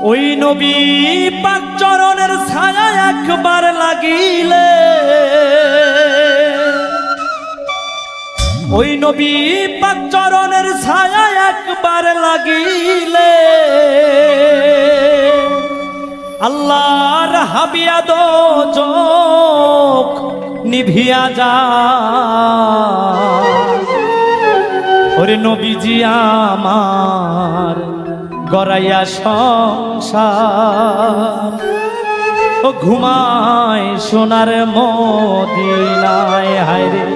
ওই নবী পাক চরণের ছায়া একবার লাগিলে। ওই নবী পাক চরণের ছায়া একবার লাগিলে। আল্লাহর হাবিয়া দো চোখ নিভিয়া যা। ওরে নবীজি আমার গড়াইয়া সংসার। ঘুমায় সোনার মদিনায় হায়রে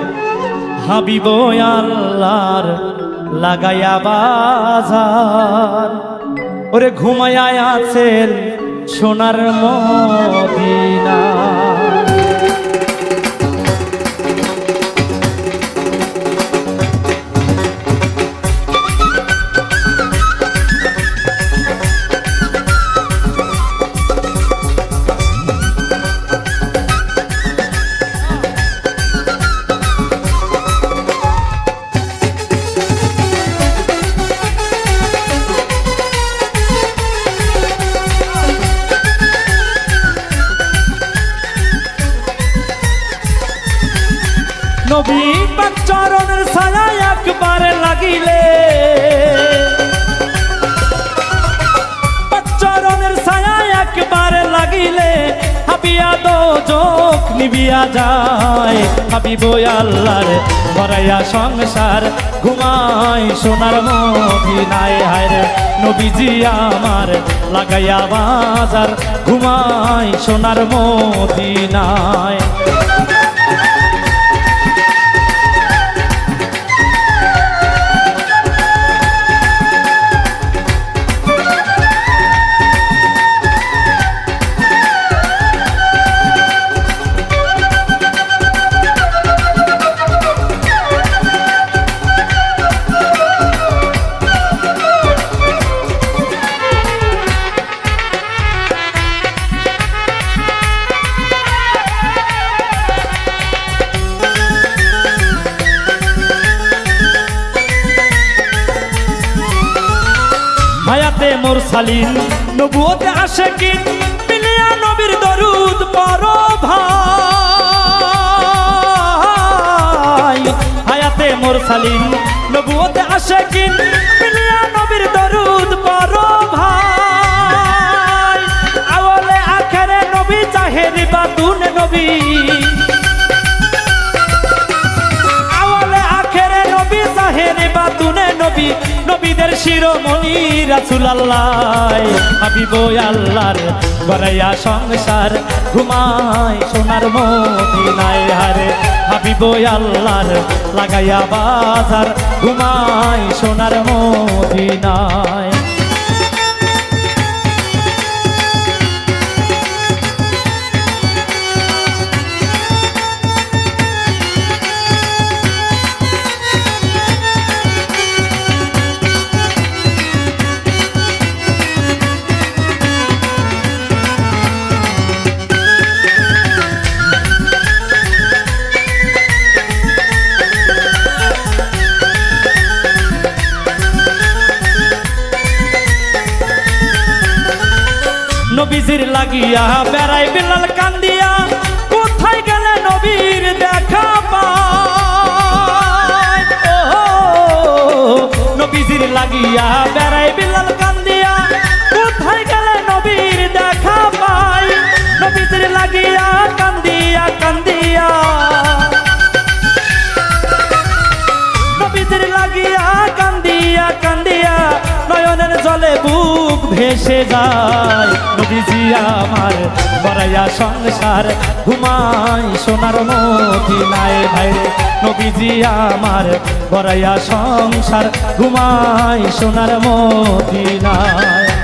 হাবিব আল্লাহর লাগাইয়া বাজার। ওরে ঘুমায়া আছেন সোনার মদিনা নবী পাক চরণের ছায়া একবার লাগিলে। চরণের ছায়া একবার লাগিলে হাবিয়া দো চোখ নিবিয়া যায়। হাবিব আল্লাহর ভরাইয়া সংসার ঘুমাই সোনার মদিনায়। হায়রে নবীজি আমার লাগাইয়া বাজার ঘুমাই সোনার মদিনায়। হায়াতে মোর সালিন নবুয়তে আসে কি মিলিয়া নবীর দরুদ পর ভাই। হায়াতে মোর সালিন নবুয়তে আসে কি মিলিয়া নবীর দরুদ পর ভাই। আওয়ালে আখেরে নবী, জাহেরি বাতুন নবী। নবীদের শিরোমণি রাসুল আল্লাহ হাবিব আল্লাহর গড়াইয়া সংসার ঘুমায় সোনার মদিনায়। হারে হাবিব আল্লাহর লাগাইয়া বাজার ঘুমায় সোনার মদিনায়। নবীজির লাগিয়া বেড়াই বিলাল কান্দিয়া কোথায় গেলে নবীর দেখা পায়? নবীজির লাগিয়া ভেসে যায়। নদীজি আমার বড়াইয়া সংসার ঘুমাই সোনার মদিনায়। ভাইরে, নবীজি আমার বড়াইয়া সংসার ঘুমাই সোনার মদিনায়।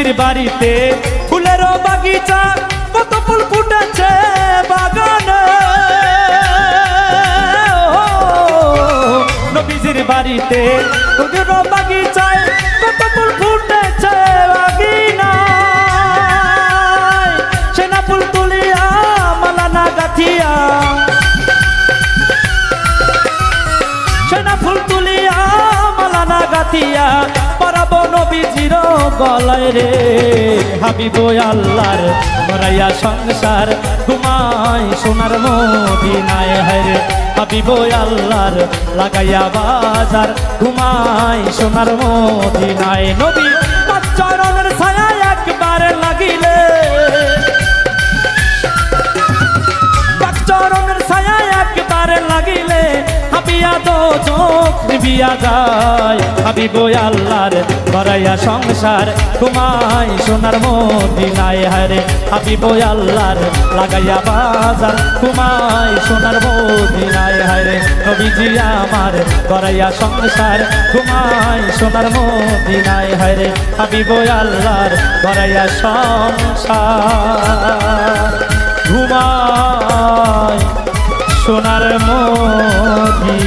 নবীজির বাড়িতে ফুলেরও বাগিচা গাতিয়া পরাবো নবীজির গলায় রে। হাবিব আল্লাহর মরাইয়া সংসার ঘুমাই সোনার মদিনায়, হায় হাবিব আল্লাহর লাগাইয়া বাজার ঘুমাই সোনার মদিনায়। নবী পাঁচ চরণের ছায়া একবার লাগিলে। পাক চরণের ছায়া একবারে লাগিলে। হাবিয়া তো নিবিয়া যায়। হাবিব আল্লাহর বরাইয়া সংসার। ঘুমাই সোনার মদিনায় হারে হাবিব আল্লাহর লাগাইয়া বাজার। ঘুমাই সোনার মদিনায় হারে নবীজি আমার বরাইয়া সংসার। ঘুমাই সোনার মদিনায় হারে হাবিব আল্লাহর বরাইয়া সংসার। ঘুমায় সোনার মদি